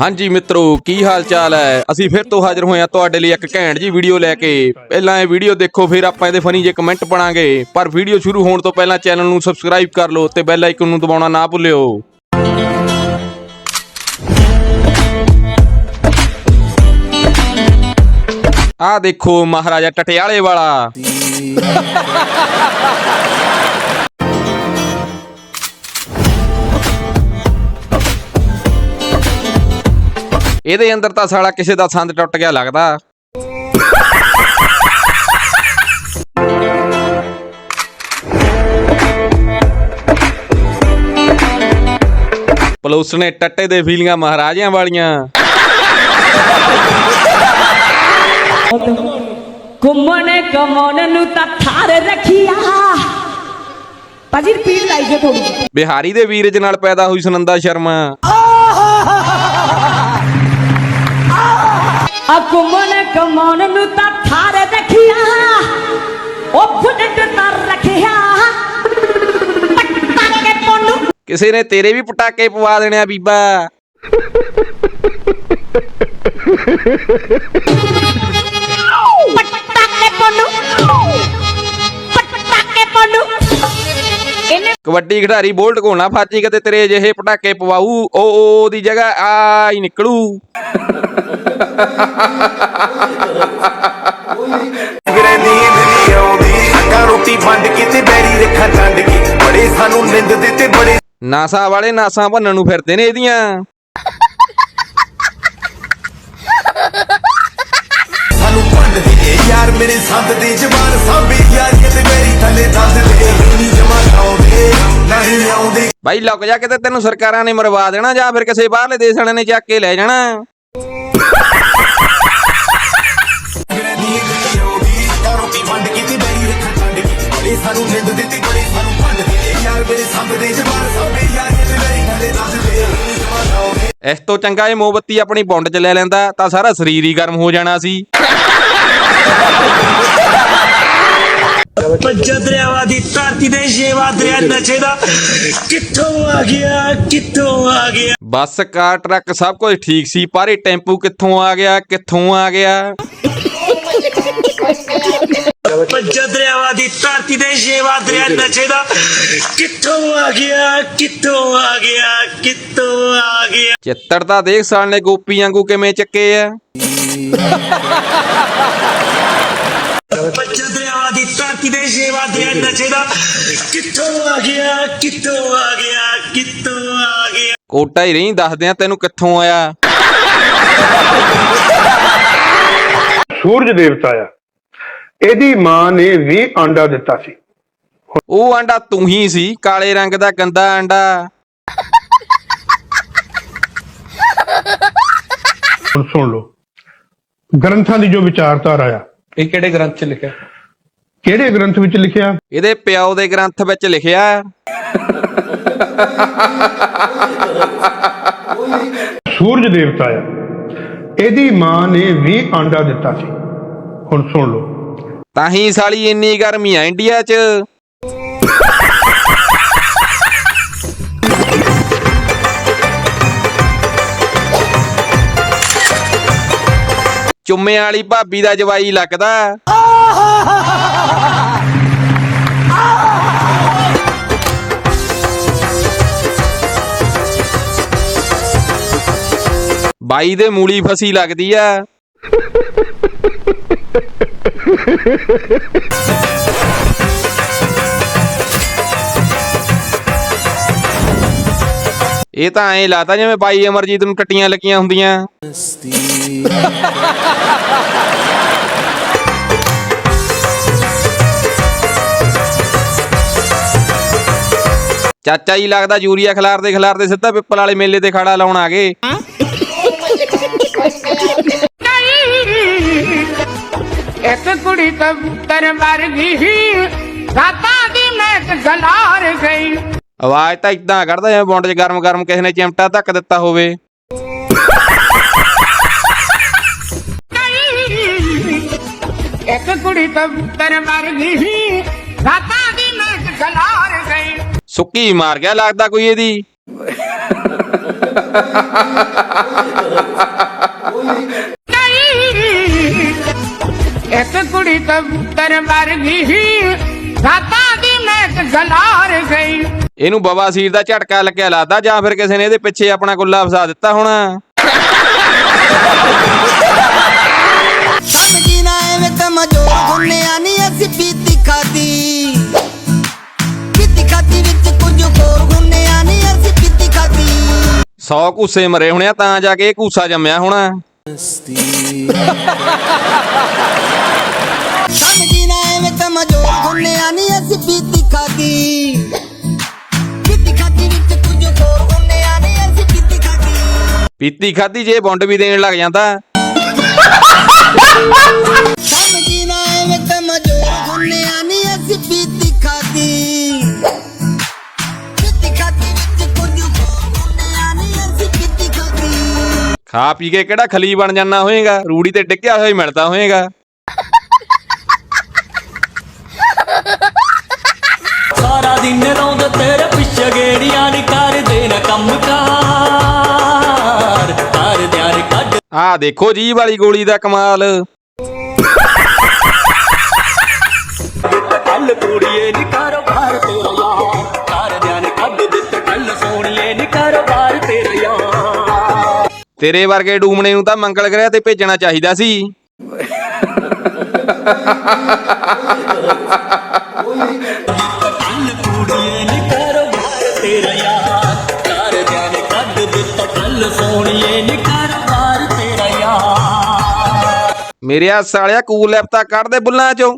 ਹਾਂਜੀ ਮਿੱਤਰੋ, ਕੀ ਹਾਲ ਚਾਲ ਹੈ? ਅਸੀਂ ਫਿਰ ਤੋਂ ਹਾਜ਼ਰ ਹੋਏ ਹਾਂ ਤੁਹਾਡੇ ਲਈ ਇੱਕ ਘੈਂਟ ਜੀ ਵੀਡੀਓ ਲੈ ਕੇ। ਪਹਿਲਾਂ ਇਹ ਵੀਡੀਓ ਦੇਖੋ, ਫਿਰ ਆਪਾਂ ਇਹਦੇ ਫਨੀ ਜੇ ਕਮੈਂਟ ਪੜਾਂਗੇ ਪਰ ਵੀਡੀਓ ਸ਼ੁਰੂ ਹੋਣ ਤੋਂ ਪਹਿਲਾਂ ਚੈਨਲ ਨੂੰ ਸਬਸਕ੍ਰਾਈਬ ਕਰ ਲਓ ਤੇ ਬੈਲ ਆਈਕਨ ਨੂੰ ਦਬਾਉਣਾ ਨਾ ਭੁੱਲਿਓ। ਆਹ ਦੇਖੋ ਮਹਾਰਾਜਾ ਟਟਿਆਲੇ ਵਾਲਾ। ਇਹਦੇ ਅੰਦਰ ਤਾਂ ਸਾਲਾ ਕਿਸੇ ਦਾ ਸੰਦ ਟੁੱਟ ਗਿਆ ਲੱਗਦਾ। ਪਲੂਸ ਨੇ ਟੱਟੇ ਦੇ ਫੀਲਿੰਗਾਂ ਮਹਾਰਾਜਿਆਂ ਵਾਲੀਆਂ। ਘੁੰਮਣ ਕਮਾਉਣ ਨੂੰ ਤਾਂ ਥਾਰ ਰੱਖਿਆ। ਭਾਜੀ ਰਿਪੀਟ ਲਾਈ ਜੇ ਥੋੜੀ ਬਿਹਾਰੀ ਦੇ ਵੀਰਜ ਨਾਲ ਪੈਦਾ ਹੋਈ ਸੁਨੰਦਾ ਸ਼ਰਮਾ। ਆ ਘੁੰਮਣ ਕਮਾਉਣ ਨੂੰ ਤਾਂ ਥਾਰ ਰੱਖਿਆ ਉਹ ਫੁੱਟ ਤਾਂ ਰੱਖਿਆ। ਪੱਟਾ ਕੇ ਪੋਨੂੰ ਕਿਸੇ ਨੇ ਤੇਰੇ ਵੀ ਪਟਾਕੇ ਪਵਾ ਦੇਣੇ ਆ ਬੀਬਾ। ਪੱਟਾ ਕੇ ਪੋਨੂੰ ਇਹਨੇ ਕਬੱਡੀ ਖਿਡਾਰੀ ਬੋਲਟ ਘੋਣਾ ਫਾਚੀ ਕਿਤੇ ਤੇਰੇ ਜਿਹੇ ਪਟਾਕੇ ਉਹ ਉਹ ਉਹਦੀ ਜਗ੍ਹਾ ਆ ਹੀ ਨਿਕਲੂ। ਵੀਰੇ ਨੀਂਦ ਨਹੀਂ ਆਉਂਦੀ ਅੱਖਾਂ ਰੋਟੀ ਵੰਡ ਕੇ ਤੇ ਬੈਰੀ ਰੱਖਾਂ ਛੰਡ ਕੇ। ਬੜੇ ਸਾਨੂੰ ਨਿੰਦ ਦੇ ਤੇ ਬੜੇ ਨਾਸਾ ਵਾਲੇ ਨਾਸਾਂ ਭੰਨਣ ਨੂੰ ਫਿਰਦੇ ਨੇ ਇਹਦੀਆਂ। ਸਾਨੂੰ ਭੰਡ ਦੇ ਯਾਰ ਮੇਰੇ ਸੰਦ ਦੇ ਜਵਾਨ ਸਾਂਭੇ ਯਾਰੀਆਂ ਤੇ ਬੈਰੀ ਥੱਲੇ ਦੰਦ ਦੇ ਨਹੀਂ ਜਮਾ ਆਉਂਦੇ ਨਹੀਂ ਆਉਂਦੇ। ਬਾਈ ਲੁੱਕ ਜਾ ਕਿਤੇ ਤੈਨੂੰ ਸਰਕਾਰਾਂ ਨੇ ਮਰਵਾ ਦੇਣਾ ਜਾਂ ਫਿਰ ਕਿਸੇ ਬਾਹਰਲੇ ਦੇਸ਼ ਵਾਲਿਆਂ ਨੇ ਚੱਕ ਕੇ ਲੈ ਜਾਣਾ। ਸਾਨੂੰ ਨਿੰਦ ਬੜੇ ਸਾਨੂੰ ਭੰਡ ਯਾਰ ਮੇਰੇ ਥੱਲੇ ਦੇ ਇਸ ਤੋਂ ਚੰਗਾ ਇਹ ਮੋਮਬੱਤੀ ਆਪਣੀ ਬੁੰਡ 'ਚ ਲੈ ਲੈਂਦਾ ਤਾਂ ਸਾਰਾ ਸਰੀਰ ਹੀ ਗਰਮ ਹੋ ਜਾਣਾ ਸੀ। ਪੰਜਾ ਦਰਿਆਵਾਂ ਦੀ ਧਰਤੀ ਦੇ ਛੇਵਾਂ ਦਰਿਆ ਨਚੇਦਾ ਕਿੱਥੋਂ ਆ ਗਿਆ ਕਿੱਥੋਂ ਆ ਗਿਆ? ਬੱਸ ਕਾਰ ਟਰੱਕ ਸਭ ਕੁਝ ਠੀਕ ਸੀ ਪਰ ਇਹ ਟੈਂਪੂ ਕਿੱਥੋਂ ਆ ਗਿਆ ਕਿੱਥੋਂ ਆ ਗਿਆ? ਪੰਜਾ ਦਰਿਆਵਾਂ ਦੀ ਧਰਤੀ ਦੇ ਛੇਵਾਂ ਦਰਿਆ ਨਚੇਦਾ ਕਿੱਥੋਂ ਆ ਗਿਆ ਕਿੱਥੋਂ ਆ ਗਿਆ ਕਿੱਥੋਂ ਆ ਗਿਆ? ਚਿੱਤਰ ਤਾਂ ਦੇਖ ਸਾਲ ਨੇ ਗੋਪੀ ਵਾਂਗੂ ਕਿਵੇਂ ਚੱਕੇ ਆ। ਪੰਜਾ ਦਰਿਆਵਾਂ ਦੀ ਧਰਤੀ ਦੇ ਛੇਵਾਂ ਦਰਿਆ ਨਚੇਦਾ ਕਿੱਥੋਂ ਆ ਗਿਆ ਕਿੱਥੋਂ ਆ ਗਿਆ ਕਿੱਥੋਂ ਆ ਗਿਆ? ਕੋਟਾ ਹੀ ਰਹੀ ਦੱਸਦੇ ਆ ਤੈਨੂੰ ਕਿੱਥੋਂ ਆਇਆ। ਸੂਰਜ ਦੇਵਤਾ ਆ। ਇਹਦੀ ਮਾਂ ਨੇ ਵੀ ਆਂਡਾ ਦਿੱਤਾ ਸੀ। ਉਹ ਆਂਡਾ ਤੂੰ ਹੀ ਸੀ ਕਾਲੇ ਰੰਗ ਦਾ ਗੰਦਾ ਆਂਡਾ। ਹੁਣ ਸੁਣ ਲਓ। ਗ੍ਰੰਥਾਂ ਦੀ ਜੋ ਵਿਚਾਰਧਾਰਾ ਆ ਇਹ ਕਿਹੜੇ ਗ੍ਰੰਥ ਚ ਲਿਖਿਆ? ਕਿਹੜੇ ਗ੍ਰੰਥ ਵਿੱਚ ਲਿਖਿਆ? ਇਹਦੇ ਪਿਓ ਦੇ ਗ੍ਰੰਥ ਵਿੱਚ ਲਿਖਿਆ ਸੂਰਜ ਦੇਵਤਾ ਆ ਇਹਦੀ ਮਾਂ ਨੇ ਵੀ ਆਂਡਾ ਦਿੱਤਾ ਸੀ। ਹੁਣ ਸੁਣ ਲਓ। ਤਾਂ ਹੀ ਸਾਲੀ ਇੰਨੀ ਗਰਮੀ ਆ ਇੰਡੀਆ 'ਚ। ਚੁੰਮੇ ਵਾਲੀ ਭਾਬੀ ਦਾ ਜਵਾਈ ਲੱਗਦਾ। ਬਾਈ ਦੇ ਮੂਲੀ ਫਸੀ ਲੱਗਦੀ ਆ। ਇਹ ਤਾਂ ਐਂ ਲਾਤਾ ਜਿਵੇਂ ਬਾਈ ਅਮਰਜੀਤ ਨੂੰ ਟੱਟੀਆਂ ਲੱਗੀਆਂ ਹੁੰਦੀਆਂ। ਚਾਚਾ ਜੀ ਲੱਗਦਾ ਯੂਰੀਆ ਖਿਲਾਰਦੇ ਖਿਲਾਰਦੇ ਸਿੱਧਾ ਪਿੱਪਲ ਵਾਲੇ ਮੇਲੇ ਤੇ ਖੜਾ ਲਾਉਣ ਆ ਗਏ। ਇੱਕ ਕੁੜੀ ਕਬੂਤਰ ਮਰ ਗਈ ਰਾਤਾਂ ਦੀ ਮੈਂ ਗਲਾਰ ਗਈ। ਆਵਾਜ਼ ਤਾਂ ਇਦਾਂ ਕੱਢਦਾ ਜਿਵੇਂ ਬੌਂਡ 'ਚ ਗਰਮ ਗਰਮ ਕਿਸੇ ਨੇ ਚਿਮਟਾ ਧੱਕ ਦਿੱਤਾ ਹੋਵੇ। ਇੱਕ ਕੁੜੀ ਕਬੂਤਰ ਮਰ ਗਈ ਰਾਤਾਂ ਦੀ ਮੈਂ ਗਲਾਰ ਗਈ। ਸੁੱਕੀ ਮਾਰ ਗਿਆ ਲੱਗਦਾ ਕੋਈ ਇਹਦੀ। ਇੱਕ ਕੁੜੀ ਕਬੂਤਰ ਵਰਗੀ ਸੀ। ਰਾਤਾਂ ਦੀ ਮੈਂ ਗਈ ਇਹਨੂੰ ਬਵਾਸੀਰ ਦਾ ਝਟਕਾ ਲੱਗਿਆ ਲੱਗਦਾ ਜਾਂ ਫਿਰ ਕਿਸੇ ਨੇ ਇਹਦੇ ਪਿੱਛੇ ਆਪਣਾ ਗੁੱਲਾ ਫਸਾ ਦਿੱਤਾ ਹੋਣਾ? ਸਮਝੀ ਨਾ ਐਵੇਂ ਕਮਜ਼ੋਰ ਹੁੰਨਿਆ ਨਹੀਂ ਅਸੀਂ ਪੀਤੀ ਖਾਦੀ ਪੀਤੀ ਖਾਦੀ ਵਿੱਚ ਕੁਝ ਹੋਰ ਹੁੰਨਿਆ ਨਹੀਂ ਅਸੀਂ ਪੀਤੀ ਖਾਦੀ 100 ਘੂਸੇ ਮਰੇ ਹੋਣੇ ਆ ਤਾਂ ਜਾ ਕੇ ਇਹ ਘੂਸਾ ਜੰਮਿਆ ਹੋਣਾ। ਸਮਝੀ ਨਾ ਐਵੇਂ ਕਮਜ਼ੋਰ ਹੁੰਨਿਆ ਨਹੀਂ ਅਸੀਂ ਪੀਤੀ ਖਾਦੀ ਪੀਤੀ ਖਾਦੀ ਜੇ, ਬੁੰਡ ਵੀ ਦੇਣ ਲੱਗ ਜਾਂਦਾ। ਸਮਝੀ ਨਾ ਐਵੇਂ ਕਮਜ਼ੋਰ ਹੁੰਨਿਆ ਨਹੀਂ ਅਸੀਂ ਪੀਤੀ ਖਾਦੀ ਪੀਤੀ ਖਾਦੀ ਵਿੱਚ ਕੁਝ ਹੁੰਨਿਆ ਨਹੀਂ ਅਸੀਂ ਪੀਤੀ ਖਾਦੀ ਖਾ ਪੀ ਕੇ ਕਿਹੜਾ ਖਲੀ ਬਣ ਜਾਣਾ ਹੋਏਗਾ? ਰੂੜੀ ਤੇ ਡਿੱਗਿਆ ਹੋਇਆ ਹੀ ਮਿਲਦਾ ਹੋਏਗਾ। ਸਾਰਾ ਦਿਨ ਰੌਂਦ ਤੇਰੇ ਪਿੱਛੇ ਗੇੜੀਆਂ ਨੀ ਕਰਦੇ ਨਾ ਕੰਮ ਕਾਰ। ਆਹ ਦੇਖੋ ਜੀ ਵਾਲੀ ਗੋਲੀ ਦਾ ਕਮਾਲ। ਕੱਲ ਕੁੜੀਏ ਨੀ ਕਾਰੋਬਾਰ ਤੇਰਾ ਯਾਰ ਕਰ ਦਿਆਰ ਕੱਢ ਦਿੱਤ ਕੱਲ ਸੋਣੀਏ ਨੀ ਕਾਰੋਬਾਰ ਤੇਰਾ ਯਾਰ। ਤੇਰੇ ਵਰਗੇ ਡੂਮਣੇ ਨੂੰ ਤਾਂ ਮੰਗਲ ਗ੍ਰਹਿ ਤੇ ਭੇਜਣਾ ਚਾਹੀਦਾ ਸੀ। ਮੇਰੇ ਆ ਸਾਲਿਆ ਕੂਲ ਲੈਪਤਾ ਕੱਢ ਦੇ ਬੁੱਲਾਂ ਚੋਂ।